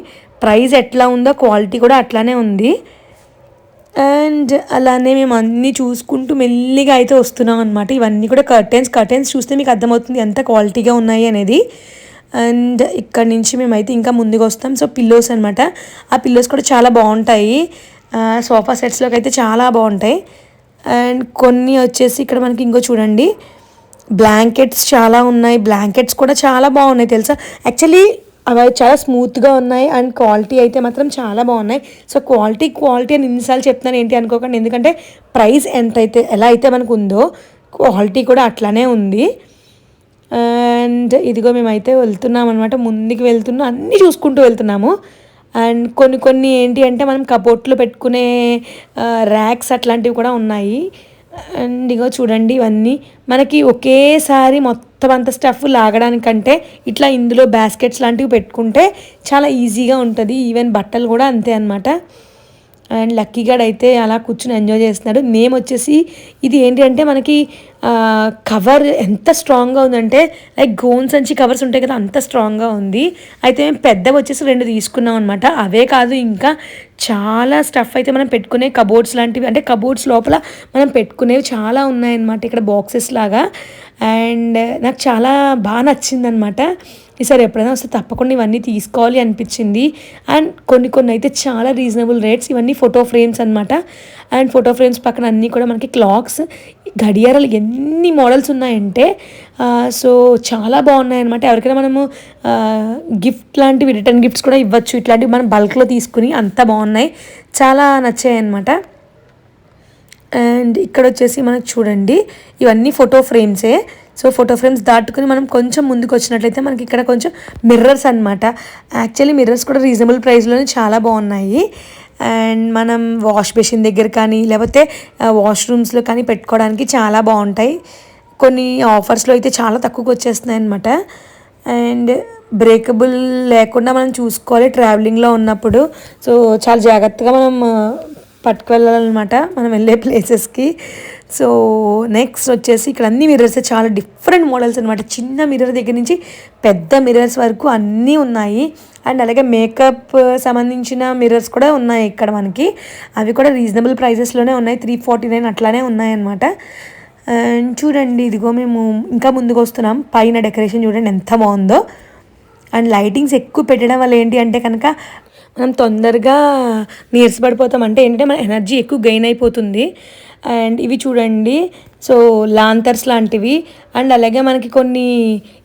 ప్రైస్ ఎట్లా ఉందో క్వాలిటీ కూడా అట్లానే ఉంది. అండ్ అలానే మేము అన్నీ చూసుకుంటూ మెల్లిగా అయితే వస్తున్నాం అనమాట ఇవన్నీ కూడా కర్టెన్స్ కర్టెన్స్ చూస్తే మీకు అర్థమవుతుంది ఎంత క్వాలిటీగా ఉన్నాయి అనేది. అండ్ ఇక్కడ నుంచి మేమైతే ఇంకా ముందుకు వస్తాం. సో పిల్లోస్ అనమాట ఆ పిల్లోస్ కూడా చాలా బాగుంటాయి. సోఫా సెట్స్లోకి అయితే చాలా బాగుంటాయి. అండ్ కొన్ని వచ్చేసి ఇక్కడ మనకి ఇంకో చూడండి. బ్లాంకెట్స్ చాలా ఉన్నాయి. బ్లాంకెట్స్ కూడా చాలా బాగున్నాయి తెలుసా? యాక్చువల్లీ అవి చాలా స్మూత్గా ఉన్నాయి అండ్ క్వాలిటీ అయితే మాత్రం చాలా బాగున్నాయి. సో క్వాలిటీ క్వాలిటీ అని ఇన్నిసార్లు చెప్తున్నాను ఏంటి అనుకోకండి. ఎందుకంటే ప్రైస్ ఎంత అయితే ఎలా అయితే మనకు ఉందో క్వాలిటీ కూడా అట్లానే ఉంది. అండ్ ఇదిగో మేమైతే వెళ్తున్నాం అనమాట ముందుకు వెళ్తున్నాం అన్నీ చూసుకుంటూ వెళ్తున్నాము. అండ్ కొన్ని కొన్ని ఏంటి అంటే మనం కబోట్లు పెట్టుకునే ర్యాక్స్ అట్లాంటివి కూడా ఉన్నాయి. అండ్ ఇగో చూడండి ఇవన్నీ. మనకి ఒకేసారి మొత్తం అంత స్టఫ్ లాగడానికంటే ఇట్లా ఇందులో బాస్కెట్స్ లాంటివి పెట్టుకుంటే చాలా ఈజీగా ఉంటుంది. ఈవెన్ బట్టలు కూడా అంతే అనమాట అండ్ లక్కీగాడ్ అయితే అలా కూర్చుని ఎంజాయ్ చేస్తున్నాడు. నేమ్ వచ్చేసి ఇది ఏంటి అంటే మనకి కవర్ ఎంత స్ట్రాంగ్గా ఉందంటే లైక్ గోన్ సంచి కవర్స్ ఉంటాయి కదా అంత స్ట్రాంగ్గా ఉంది. అయితే మేము పెద్దవి వచ్చేసి రెండు తీసుకున్నాం అనమాట అవే కాదు ఇంకా చాలా స్టఫ్ అయితే మనం పెట్టుకునే కబోర్డ్స్ లాంటివి అంటే కబోర్డ్స్ లోపల మనం పెట్టుకునేవి చాలా ఉన్నాయన్నమాట ఇక్కడ బాక్సెస్ లాగా. అండ్ నాకు చాలా బాగా నచ్చిందనమాట ఈసారి ఎప్పుడైనా వస్తే తప్పకుండా ఇవన్నీ తీసుకోవాలి అనిపించింది. అండ్ కొన్ని కొన్ని అయితే చాలా రీజనబుల్ రేట్స్ ఇవన్నీ ఫోటో ఫ్రేమ్స్ అనమాట అండ్ ఫోటో ఫ్రేమ్స్ పక్కన అన్నీ కూడా మనకి క్లాక్స్ గడియారాలు ఎన్ని మోడల్స్ ఉన్నాయంటే సో చాలా బాగున్నాయి అనమాట ఎవరికైనా మనము గిఫ్ట్ లాంటివి రిటర్న్ గిఫ్ట్స్ కూడా ఇవ్వచ్చు. ఇట్లాంటివి మనం బల్క్లో తీసుకుని అంత బాగున్నాయి. చాలా నచ్చాయి అనమాట అండ్ ఇక్కడ వచ్చేసి మనకు చూడండి ఇవన్నీ ఫోటో ఫ్రేమ్సే. సో ఫోటో ఫ్రేమ్స్ దాటుకుని మనం కొంచెం ముందుకు వచ్చినట్లయితే మనకి ఇక్కడ కొంచెం మిర్రర్స్ అనమాట యాక్చువల్లీ మిర్రర్స్ కూడా రీజనబుల్ ప్రైస్లోనే చాలా బాగున్నాయి. అండ్ మనం వాష్ బేసిన్ దగ్గర కానీ లేకపోతే వాష్రూమ్స్లో కానీ పెట్టుకోవడానికి చాలా బాగుంటాయి. కొన్ని ఆఫర్స్లో అయితే చాలా తక్కువకి వచ్చేస్తున్నాయి అనమాట అండ్ బ్రేకబుల్ లేకుండా మనం చూసుకోవాలి ట్రావెలింగ్లో ఉన్నప్పుడు. సో చాలా జాగ్రత్తగా మనం పట్టుకువెళ్ళాలన్నమాట మనం వెళ్ళే *laughs* ప్లేసెస్కి సో నెక్స్ట్ వచ్చేసి ఇక్కడ అన్ని మిర్రర్స్ చాలా డిఫరెంట్ మోడల్స్ అనమాట చిన్న మిర్రర్ దగ్గర నుంచి పెద్ద మిర్రర్స్ వరకు అన్నీ ఉన్నాయి. అండ్ అలాగే మేకప్ సంబంధించిన మిర్రర్స్ కూడా ఉన్నాయి ఇక్కడ మనకి. అవి కూడా రీజనబుల్ ప్రైజెస్లోనే ఉన్నాయి. త్రీ ఫార్టీ నైన్ అట్లానే ఉన్నాయన్నమాట అండ్ చూడండి ఇదిగో మేము ఇంకా ముందుకు వస్తున్నాం. పైన డెకరేషన్ చూడండి ఎంత బాగుందో. అండ్ లైటింగ్స్ ఎక్కువ పెట్టడం వల్ల ఏంటి అంటే కనుక మనం తొందరగా నీరసపడిపోతాం. అంటే ఏంటంటే మన ఎనర్జీ ఎక్కువ గెయిన్ అయిపోతుంది. అండ్ ఇవి చూడండి. సో లాంతర్స్ లాంటివి. అండ్ అలాగే మనకి కొన్ని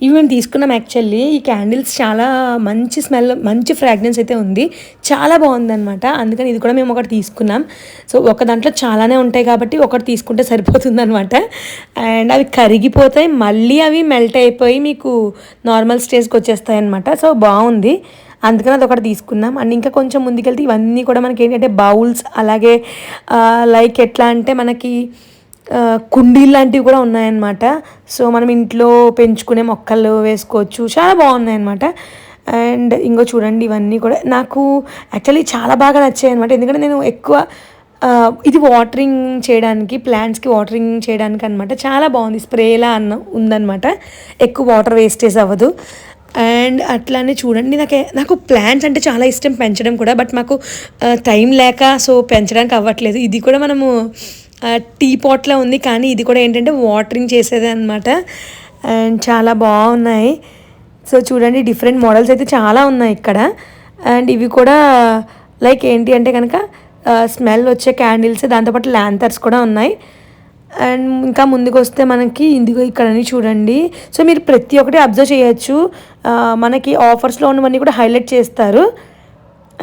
ఇవి మేము తీసుకున్నాం యాక్చువల్లీ ఈ క్యాండిల్స్ చాలా మంచి స్మెల్ మంచి ఫ్రాగ్రెన్స్ అయితే ఉంది. చాలా బాగుందన్నమాట. అందుకని ఇది కూడా మేము ఒకటి తీసుకున్నాం. సో ఒక దాంట్లో చాలానే ఉంటాయి కాబట్టి ఒకటి తీసుకుంటే సరిపోతుందనమాట అండ్ అవి కరిగిపోతాయి. మళ్ళీ అవి మెల్ట్ అయిపోయి మీకు నార్మల్ స్టేజ్కి వచ్చేస్తాయి అనమాట సో బాగుంది. అందుకని అది ఒకటి తీసుకున్నాం. అండ్ ఇంకా కొంచెం ముందుకెళ్తే ఇవన్నీ కూడా మనకి ఏంటంటే బౌల్స్ అలాగే లైక్ ఎట్లా అంటే మనకి కుండీలు లాంటివి కూడా ఉన్నాయన్నమాట. సో మనం ఇంట్లో పెంచుకునే మొక్కలు వేసుకోవచ్చు. చాలా బాగున్నాయన్నమాట. అండ్ ఇంకో చూడండి ఇవన్నీ కూడా. నాకు యాక్చువల్లీ చాలా బాగా నచ్చాయి అనమాట ఎందుకంటే నేను ఎక్కువ ఇది వాటరింగ్ చేయడానికి ప్లాంట్స్కి వాటరింగ్ చేయడానికి అనమాట చాలా బాగుంది. స్ప్రేలా అన్న ఉందన్నమాట. ఎక్కువ వాటర్ వేస్టేజ్ అవ్వదు. అండ్ అట్లానే చూడండి నాకు నాకు ప్లాంట్స్ అంటే చాలా ఇష్టం పెంచడం కూడా బట్ మాకు టైం లేక సో పెంచడానికి అవ్వట్లేదు. ఇది కూడా మనము టీ పాట్లో ఉంది కానీ ఇది కూడా ఏంటంటే వాటరింగ్ చేసేది అనమాట అండ్ చాలా బాగున్నాయి. సో చూడండి డిఫరెంట్ మోడల్స్ అయితే చాలా ఉన్నాయి ఇక్కడ. అండ్ ఇవి కూడా లైక్ ఏంటి అంటే కనుక స్మెల్ వచ్చే క్యాండిల్స్ దాంతోపాటు ల్యాంతర్స్ కూడా ఉన్నాయి. అండ్ ఇంకా ముందుకు వస్తే మనకి ఇందులో ఇక్కడని చూడండి. సో మీరు ప్రతి ఒక్కటి అబ్జర్వ్ చేయొచ్చు. మనకి ఆఫర్స్లో ఉన్నవన్నీ కూడా హైలైట్ చేస్తారు.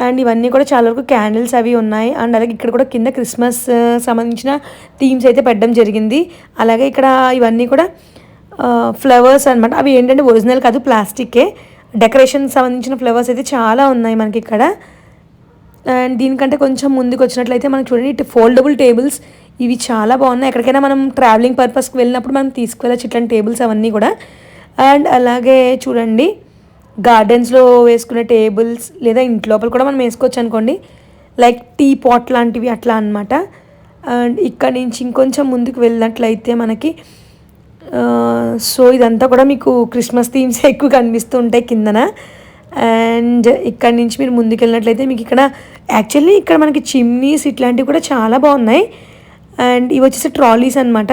అండ్ ఇవన్నీ కూడా చాలా వరకు క్యాండిల్స్ అవి ఉన్నాయి. అండ్ అలాగే ఇక్కడ కూడా కింద క్రిస్మస్ సంబంధించిన థీమ్స్ అయితే పెట్టడం జరిగింది. అలాగే ఇక్కడ ఇవన్నీ కూడా ఫ్లవర్స్ అన్నమాట. అవి ఏంటంటే ఒరిజినల్ కాదు ప్లాస్టికే డెకరేషన్ సంబంధించిన ఫ్లవర్స్ అయితే చాలా ఉన్నాయి మనకి ఇక్కడ. అండ్ దీనికంటే కొంచెం ముందుకు వచ్చినట్లయితే మనం చూడండి ఇటు ఫోల్డబుల్ టేబుల్స్ ఇవి చాలా బాగున్నాయి. ఎక్కడికైనా మనం ట్రావెలింగ్ పర్పస్కి వెళ్ళినప్పుడు మనం తీసుకువెళ్ళచ్చు ఇట్లాంటి టేబుల్స్ అవన్నీ కూడా. అండ్ అలాగే చూడండి గార్డెన్స్లో వేసుకునే టేబుల్స్ లేదా ఇంటి లోపల కూడా మనం వేసుకోవచ్చు అనుకోండి. లైక్ టీ పాట్ లాంటివి అట్లా అన్నమాట. అండ్ ఇక్కడ నుంచి ఇంకొంచెం ముందుకు వెళ్ళినట్లయితే మనకి సో ఇదంతా కూడా మీకు క్రిస్మస్ థీమ్స్ ఎక్కువ కనిపిస్తూ ఉంటాయి కిందన. అండ్ ఇక్కడ నుంచి మీరు ముందుకు వెళ్ళినట్లయితే మీకు ఇక్కడ యాక్చువల్లీ ఇక్కడ మనకి చిమ్నీస్ ఇట్లాంటివి కూడా చాలా బాగున్నాయి. అండ్ ఇవి వచ్చేసి ట్రాలీస్ అనమాట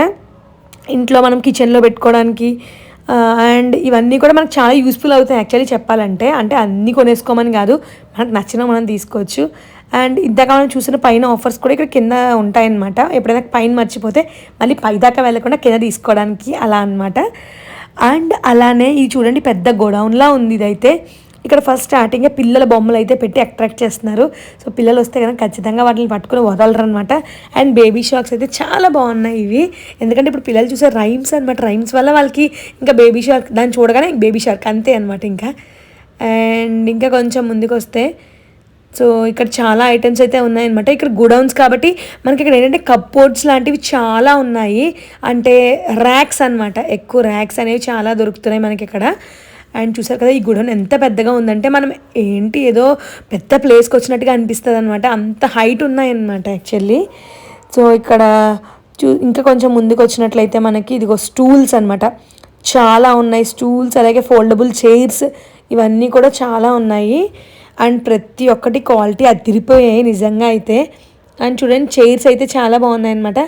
ఇంట్లో మనం కిచెన్లో పెట్టుకోవడానికి అండ్ ఇవన్నీ కూడా మనకు చాలా యూస్ఫుల్ అవుతాయి యాక్చువల్లీ చెప్పాలంటే. అంటే అన్నీ కొనేసుకోమని కాదు మనకు నచ్చిన మనం తీసుకోవచ్చు. అండ్ ఇందాక మనం చూసిన పైన ఆఫర్స్ కూడా ఇక్కడ కింద ఉంటాయన్నమాట. ఎప్పుడైనా పైన మర్చిపోతే మళ్ళీ పైదాకా వెళ్ళకుండా కింద తీసుకోవడానికి అలా అన్నమాట. అండ్ అలానే ఇది చూడండి పెద్ద గోడౌన్లా ఉంది ఇదైతే. ఇక్కడ ఫస్ట్ స్టార్టింగే పిల్లల బొమ్మలు అయితే పెట్టి అట్రాక్ట్ చేస్తున్నారు. సో పిల్లలు వస్తే కనుక ఖచ్చితంగా వాటిని పట్టుకుని వదలరు అనమాట అండ్ బేబీ షాక్స్ అయితే చాలా బాగున్నాయి ఇవి. ఎందుకంటే ఇప్పుడు పిల్లలు చూసే రైమ్స్ అనమాట రైమ్స్ వల్ల వాళ్ళకి ఇంకా బేబీ షార్క్ దాన్ని చూడగానే బేబీ షార్క్ అంతే అనమాట ఇంకా. అండ్ ఇంకా కొంచెం ముందుకు వస్తే సో ఇక్కడ చాలా ఐటమ్స్ అయితే ఉన్నాయన్నమాట. ఇక్కడ గుడౌన్స్ కాబట్టి మనకి ఇక్కడ ఏంటంటే కప్బోర్డ్స్ లాంటివి చాలా ఉన్నాయి. అంటే ర్యాక్స్ అనమాట ఎక్కువ ర్యాక్స్ అనేవి చాలా దొరుకుతున్నాయి మనకి ఇక్కడ. అండ్ చూసారు కదా ఈ గుడౌన్ ఎంత పెద్దగా ఉందంటే మనం ఏంటి ఏదో పెద్ద ప్లేస్కి వచ్చినట్టుగా అనిపిస్తుంది అనమాట అంత హైట్ ఉన్నాయన్నమాట యాక్చువల్లీ సో ఇక్కడ చూ ఇంకా కొంచెం ముందుకు వచ్చినట్లయితే మనకి ఇదిగో స్టూల్స్ అనమాట చాలా ఉన్నాయి స్టూల్స్ అలాగే ఫోల్డబుల్ చైర్స్ ఇవన్నీ కూడా చాలా ఉన్నాయి. అండ్ ప్రతి ఒక్కటి క్వాలిటీ అదిరిపోయాయి నిజంగా అయితే. అండ్ చూడండి చైర్స్ అయితే చాలా బాగున్నాయి అనమాట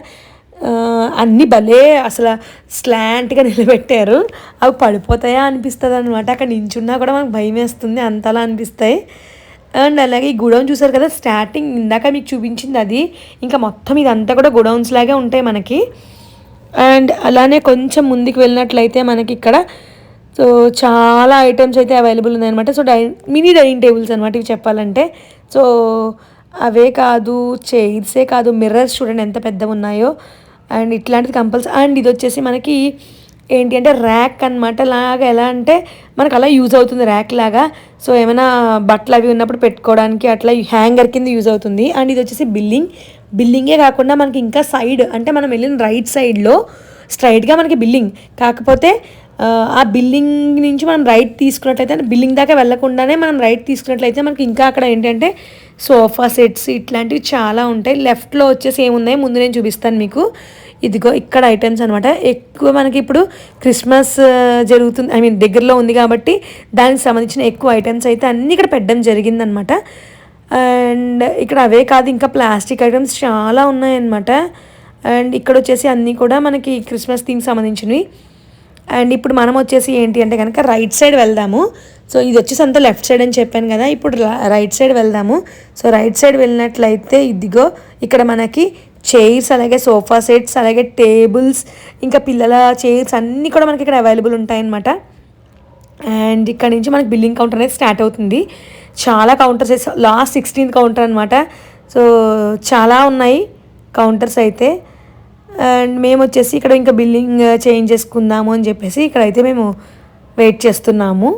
అన్నీ భలే అసలు స్లాంట్గా నిలబెట్టారు. అవి పడిపోతాయా అనిపిస్తుంది అనమాట అక్కడ నించున్నా కూడా మనకు భయం వేస్తుంది అంతలా అనిపిస్తాయి. అండ్ అలాగే ఈ గుడౌన్ చూసారు కదా స్టార్టింగ్ ఇందాక మీకు చూపించింది అది. ఇంకా మొత్తం ఇదంతా కూడా గుడౌన్స్ లాగే ఉంటాయి మనకి. అండ్ అలానే కొంచెం ముందుకు వెళ్ళినట్లయితే మనకి ఇక్కడ సో చాలా ఐటమ్స్ అయితే అవైలబుల్ ఉన్నాయన్నమాట. సో డై మినీ డైనింగ్ టేబుల్స్ అనమాట ఇవి చెప్పాలంటే. సో అవే కాదు చైర్సే కాదు మిర్రర్స్ చూడండి ఎంత పెద్దగా ఉన్నాయో అండ్ ఇట్లాంటిది కంపల్సరీ అండ్ ఇది వచ్చేసి మనకి ఏంటి అంటే ర్యాక్ అనమాట లాగా ఎలా అంటే మనకు అలా యూజ్ అవుతుంది ర్యాక్ లాగా. సో ఏమైనా బట్టలు అవి ఉన్నప్పుడు పెట్టుకోవడానికి అట్లా హ్యాంగర్ కింద యూజ్ అవుతుంది. అండ్ ఇది వచ్చేసి బిల్లింగ్. బిల్లింగే కాకుండా మనకి ఇంకా సైడ్ అంటే మనం వెళ్ళిన రైట్ సైడ్లో స్ట్రైట్గా మనకి బిల్లింగ్. కాకపోతే ఆ, బిల్లింగ్ నుంచి మనం రైట్ తీసుకున్నట్లయితే బిల్లింగ్ దాకా వెళ్ళకుండానే మనం రైట్ తీసుకున్నట్లయితే మనకి ఇంకా అక్కడ ఏంటంటే సోఫా సెట్స్ ఇట్లాంటివి చాలా ఉంటాయి. లెఫ్ట్లో వచ్చేసి ఏమున్నాయి ముందు నేను చూపిస్తాను మీకు. ఇదిగో ఇక్కడ ఐటమ్స్ అనమాట ఎక్కువ మనకి ఇప్పుడు క్రిస్మస్ జరుగుతుంది ఐ మీన్ దగ్గరలో ఉంది కాబట్టి దానికి సంబంధించిన ఎక్కువ ఐటమ్స్ అయితే అన్నీ ఇక్కడ పెట్టడం జరిగిందనమాట అండ్ ఇక్కడ అవే కాదు ఇంకా ప్లాస్టిక్ ఐటమ్స్ చాలా ఉన్నాయన్నమాట. అండ్ ఇక్కడ వచ్చేసి అన్నీ కూడా మనకి క్రిస్మస్ థీమ్ సంబంధించినవి. అండ్ ఇప్పుడు మనం వచ్చేసి ఏంటి అంటే కనుక రైట్ సైడ్ వెళ్దాము. సో ఇది వచ్చేసి అంతా లెఫ్ట్ సైడ్ అని చెప్పాను కదా ఇప్పుడు రైట్ సైడ్ వెళ్దాము. సో రైట్ సైడ్ వెళ్ళినట్లయితే ఇదిగో ఇక్కడ మనకి చైర్స్ అలాగే సోఫా సెట్స్ అలాగే టేబుల్స్ ఇంకా పిల్లల చైర్స్ అన్నీ కూడా మనకి ఇక్కడ అవైలబుల్ ఉంటాయన్నమాట. అండ్ ఇక్కడ నుంచి మనకి బిల్లింగ్ కౌంటర్ అనేది స్టార్ట్ అవుతుంది. చాలా కౌంటర్స్ లాస్ట్ సిక్స్టీన్త్ కౌంటర్ అనమాట సో చాలా ఉన్నాయి. కౌంటర్స్ అయితే అండ్ మేము వచ్చేసి ఇక్కడ ఇంకా బిల్లింగ్ చేంజ్ uh, చేసుకుందాము అని చెప్పేసి ఇక్కడైతే మేము వెయిట్ చేస్తున్నాము.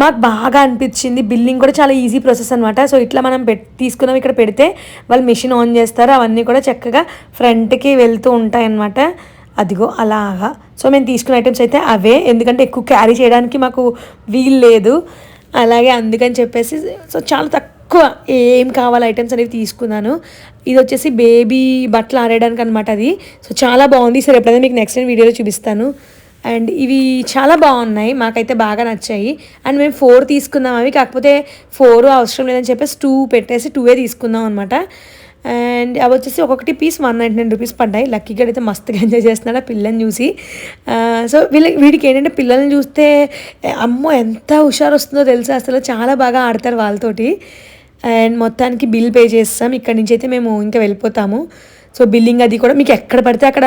మాకు బాగా అనిపించింది. బిల్లింగ్ కూడా చాలా ఈజీ ప్రాసెస్ అనమాట సో ఇట్లా మనం పెట్ తీసుకున్నాం ఇక్కడ పెడితే వాళ్ళు మిషన్ ఆన్ చేస్తారు. అవన్నీ కూడా చక్కగా ఫ్రంట్కి వెళ్తూ ఉంటాయి అన్నమాట. అదిగో అలాగా. సో మేము తీసుకున్న ఐటమ్స్ అయితే అవే. ఎందుకంటే ఎక్కువ క్యారీ చేయడానికి మాకు వీలు లేదు. అలాగే అందుకని చెప్పేసి సో చాలా తక్కువ ఎక్కువ ఏం కావాలి ఐటమ్స్ అనేవి తీసుకున్నాను. ఇది వచ్చేసి బేబీ బట్టలు ఆరేయడానికి అనమాట అది. సో చాలా బాగుంది. సరే ఎప్పుడైనా మీకు నెక్స్ట్ వీడియోలో చూపిస్తాను. అండ్ ఇవి చాలా బాగున్నాయి. మాకైతే బాగా నచ్చాయి. అండ్ మేము ఫోర్ తీసుకున్నాం అవి. కాకపోతే ఫోర్ అవసరం లేదని చెప్పేసి టూ పెట్టేసి టూవే తీసుకుందాం అనమాట అండ్ అవి వచ్చేసి ఒక్కొక్కటి piece one ninety nine rupees పడ్డాయి లక్కీగా అయితే మస్తుగా ఎంజాయ్ చేస్తున్నాడు ఆ పిల్లల్ని చూసి. Uh, సో వీళ్ళ వీడికి ఏంటంటే పిల్లల్ని చూస్తే అమ్మో ఎంత హుషారు వస్తుందో తెలుసా? అసలు చాలా బాగా ఆడతారు వాళ్ళతోటి. అండ్ మొత్తానికి బిల్ పే చేస్తాం. ఇక్కడి నుంచి అయితే మేము ఇంకా వెళ్ళిపోతాము. సో బిల్లింగ్ అది కూడా మీకు ఎక్కడ పడితే అక్కడ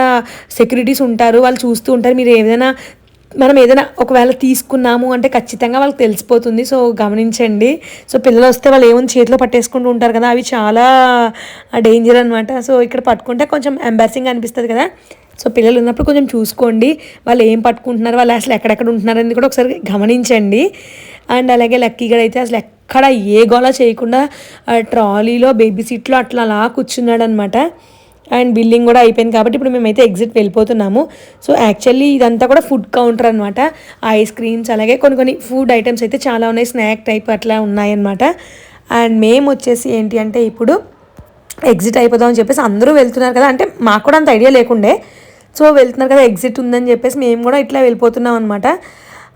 సెక్యూరిటీస్ ఉంటారు. వాళ్ళు చూస్తూ ఉంటారు. మీరు ఏదైనా మనం ఏదైనా ఒకవేళ తీసుకున్నాము అంటే ఖచ్చితంగా వాళ్ళకి తెలిసిపోతుంది. సో గమనించండి. సో పిల్లలు వస్తే వాళ్ళు ఏముంది? చేతిలో పట్టేసుకుంటూ ఉంటారు కదా. అవి చాలా డేంజర్ అనమాట సో ఇక్కడ పట్టుకుంటే కొంచెం అంబాసింగ్ అనిపిస్తుంది కదా. సో పిల్లలు ఉన్నప్పుడు కొంచెం చూసుకోండి. వాళ్ళు ఏం పట్టుకుంటున్నారు? వాళ్ళు అసలు ఎక్కడెక్కడ ఉంటున్నారు? అనేది కూడా ఒకసారి గమనించండి. అండ్ అలాగే లక్కీగా అయితే అసలు ఎక్కడ ఏ గోళ చేయకుండా ట్రాలీలో బేబీ సీట్లో అట్లా అలా కూర్చున్నాడు అనమాట అండ్ బిల్లింగ్ కూడా అయిపోయింది కాబట్టి ఇప్పుడు మేమైతే ఎగ్జిట్ వెళ్ళిపోతున్నాము. సో యాక్చువల్లీ ఇదంతా కూడా ఫుడ్ కౌంటర్ అనమాట ఐస్ క్రీమ్స్ అలాగే కొన్ని కొన్ని ఫుడ్ ఐటమ్స్ అయితే చాలా ఉన్నాయి. స్నాక్ టైప్ అట్లా ఉన్నాయన్నమాట. అండ్ మేము వచ్చేసి ఏంటి అంటే ఇప్పుడు ఎగ్జిట్ అయిపోదాం అని చెప్పేసి అందరూ వెళ్తున్నారు కదా. అంటే మాకు కూడా అంత ఐడియా లేకుండే. సో వెళ్తున్నారు కదా ఎగ్జిట్ ఉందని చెప్పేసి మేము కూడా ఇట్లా వెళ్ళిపోతున్నాం అనమాట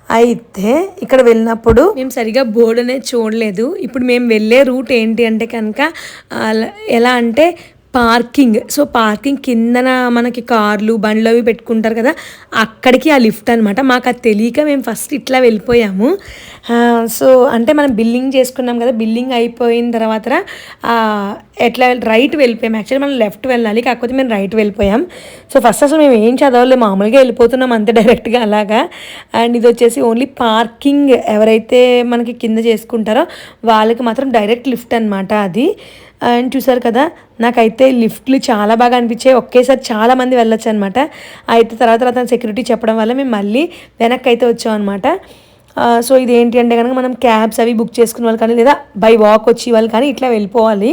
అయితే ఇక్కడ వెళ్ళినప్పుడు మేము సరిగా బోర్డు అనేది చూడలేదు. ఇప్పుడు మేము వెళ్ళే రూట్ ఏంటి అంటే కనుక ఎలా అంటే పార్కింగ్. సో పార్కింగ్ కిందన మనకి కార్లు బండ్లు అవి పెట్టుకుంటారు కదా అక్కడికి ఆ లిఫ్ట్ అనమాట మాకు అది తెలియక మేము ఫస్ట్ ఇట్లా వెళ్ళిపోయాము. సో అంటే మనం బిల్లింగ్ చేసుకున్నాం కదా బిల్లింగ్ అయిపోయిన తర్వాత ఎట్లా రైట్ వెళ్ళిపోయాం. యాక్చువల్లీ మనం లెఫ్ట్ వెళ్ళాలి కాకపోతే మేము రైట్ వెళ్ళిపోయాం. సో ఫస్ట్ అసలు మేము ఏం చదవలేదు మామూలుగా వెళ్ళిపోతున్నాం అంతే డైరెక్ట్గా అలాగా. అండ్ ఇది వచ్చేసి ఓన్లీ పార్కింగ్ ఎవరైతే మనకి కింద చేసుకుంటారో వాళ్ళకి మాత్రం డైరెక్ట్ లిఫ్ట్ అనమాట అది. అండ్ చూసారు కదా నాకైతే లిఫ్ట్లు చాలా బాగా అనిపించాయి. ఒకేసారి చాలా మంది వెళ్ళొచ్చు అనమాట అయితే తర్వాత తర్వాత సెక్యూరిటీ చెప్పడం వల్ల మేము మళ్ళీ వెనక్కి అయితే వచ్చాం అనమాట సో ఇది ఏంటి అంటే కనుక మనం క్యాబ్స్ అవి బుక్ చేసుకునే వాళ్ళు కానీ లేదా బై వాక్ వచ్చి వాళ్ళు కానీ ఇట్లా వెళ్ళిపోవాలి.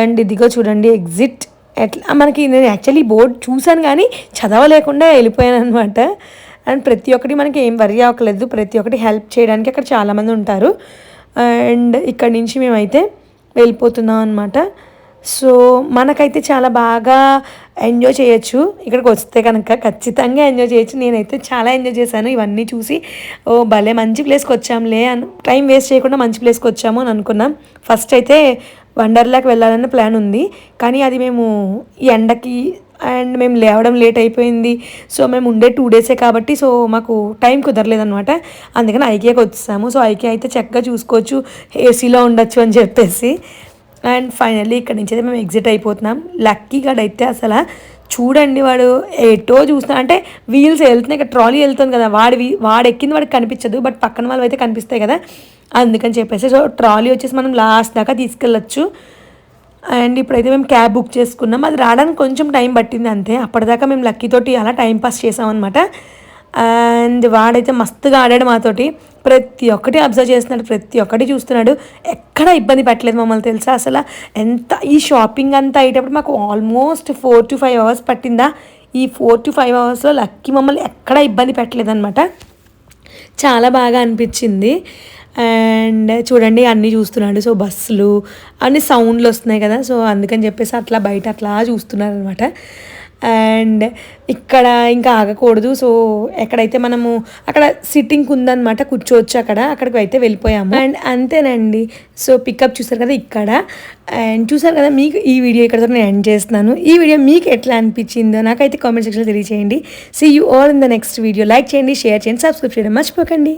అండ్ ఇదిగో చూడండి ఎగ్జిట్ ఎట్లా మనకి నేను యాక్చువల్లీ బోర్డ్ చూశాను కానీ చదవలేకుండా వెళ్ళిపోయాను అనమాట అండ్ ప్రతి ఒక్కటి మనకి ఏం వరి అవ్వట్లేదు ప్రతి ఒక్కటి హెల్ప్ చేయడానికి అక్కడ చాలామంది ఉంటారు. అండ్ ఇక్కడ నుంచి మేమైతే వెళ్ళిపోతున్నాం అనమాట సో మనకైతే చాలా బాగా ఎంజాయ్ చేయొచ్చు. ఇక్కడికి వస్తే కనుక ఖచ్చితంగా ఎంజాయ్ చేయొచ్చు. నేనైతే చాలా ఎంజాయ్ చేశాను ఇవన్నీ చూసి. ఓ భలే మంచి ప్లేస్కి వచ్చాంలే అని టైం వేస్ట్ చేయకుండా మంచి ప్లేస్కి వచ్చాము అని అనుకున్నాం. ఫస్ట్ అయితే వండర్లాకి వెళ్ళాలన్న ప్లాన్ ఉంది. కానీ అది మేము ఈ ఎండకి అండ్ మేము లేవడం లేట్ అయిపోయింది. సో మేము ఉండే టూ డేసే కాబట్టి సో మాకు టైం కుదరలేదనమాట అందుకని ఐకేకి వచ్చాము. సో ఐకే అయితే చక్కగా చూసుకోవచ్చు. ఏసీలో ఉండొచ్చు అని చెప్పేసి. అండ్ ఫైనల్లీ ఇక్కడ నుంచి అయితే మేము ఎగ్జిట్ అయిపోతున్నాం. లక్కీ గడ్ అయితే అసలు చూడండి వాడు ఎటో చూస్తున్నా. అంటే వీల్స్ వెళ్తున్నాయి ఇక్కడ ట్రాలీ వెళ్తుంది కదా. వాడి వాడు ఎక్కింది వాడికి కనిపించదు. బట్ పక్కన వాళ్ళు అయితే కనిపిస్తాయి కదా. అందుకని చెప్పేసి సో ట్రాలీ వచ్చేసి మనం లాస్ట్ దాకా తీసుకెళ్ళచ్చు. అండ్ ఇప్పుడైతే మేము క్యాబ్ బుక్ చేసుకున్నాం. అది రావడానికి కొంచెం టైం పట్టింది అంతే. అప్పటిదాకా మేము లక్కీతోటి అలా టైం పాస్ చేసామన్నమాట. అండ్ వాడైతే మస్తుగా ఆడాడు మాతోటి. ప్రతి ఒక్కటి అబ్జర్వ్ చేస్తున్నాడు ప్రతి ఒక్కటి చూస్తున్నాడు. ఎక్కడ ఇబ్బంది పెట్టలేదు మమ్మల్ని తెలుసా? అసలు ఎంత ఈ షాపింగ్ అంతా అయ్యేటప్పుడు మాకు almost four to five hours పట్టిందా? ఈ ఫోర్ టు ఫైవ్ అవర్స్లో లక్కీ మమ్మల్ని ఎక్కడ ఇబ్బంది పెట్టలేదు అనమాట చాలా బాగా అనిపించింది. అండ్ చూడండి అన్నీ చూస్తున్నాడు. సో బస్సులు అన్ని సౌండ్లు వస్తున్నాయి కదా. సో అందుకని చెప్పేసి అట్లా బయట అట్లా చూస్తున్నారు అనమాట అండ్ ఇక్కడ ఇంకా ఆగకూడదు. సో ఎక్కడైతే మనము అక్కడ సిట్టింగ్ ఉందన్నమాట కూర్చోవచ్చు అక్కడ. అక్కడికి అయితే వెళ్ళిపోయాము. అండ్ అంతేనండి. సో పికప్ చూసారు కదా ఇక్కడ. అండ్ చూసారు కదా మీకు ఈ వీడియో ఇక్కడ నేను ఎండ్ చేస్తున్నాను. ఈ వీడియో మీకు ఎట్లా అనిపించిందో నాకైతే కామెంట్ సెక్షన్లో తెలియచేయండి. See you all in the next video like చేయండి షేర్ చేయండి సబ్స్క్రైబ్ చేయడం మర్చిపోకండి.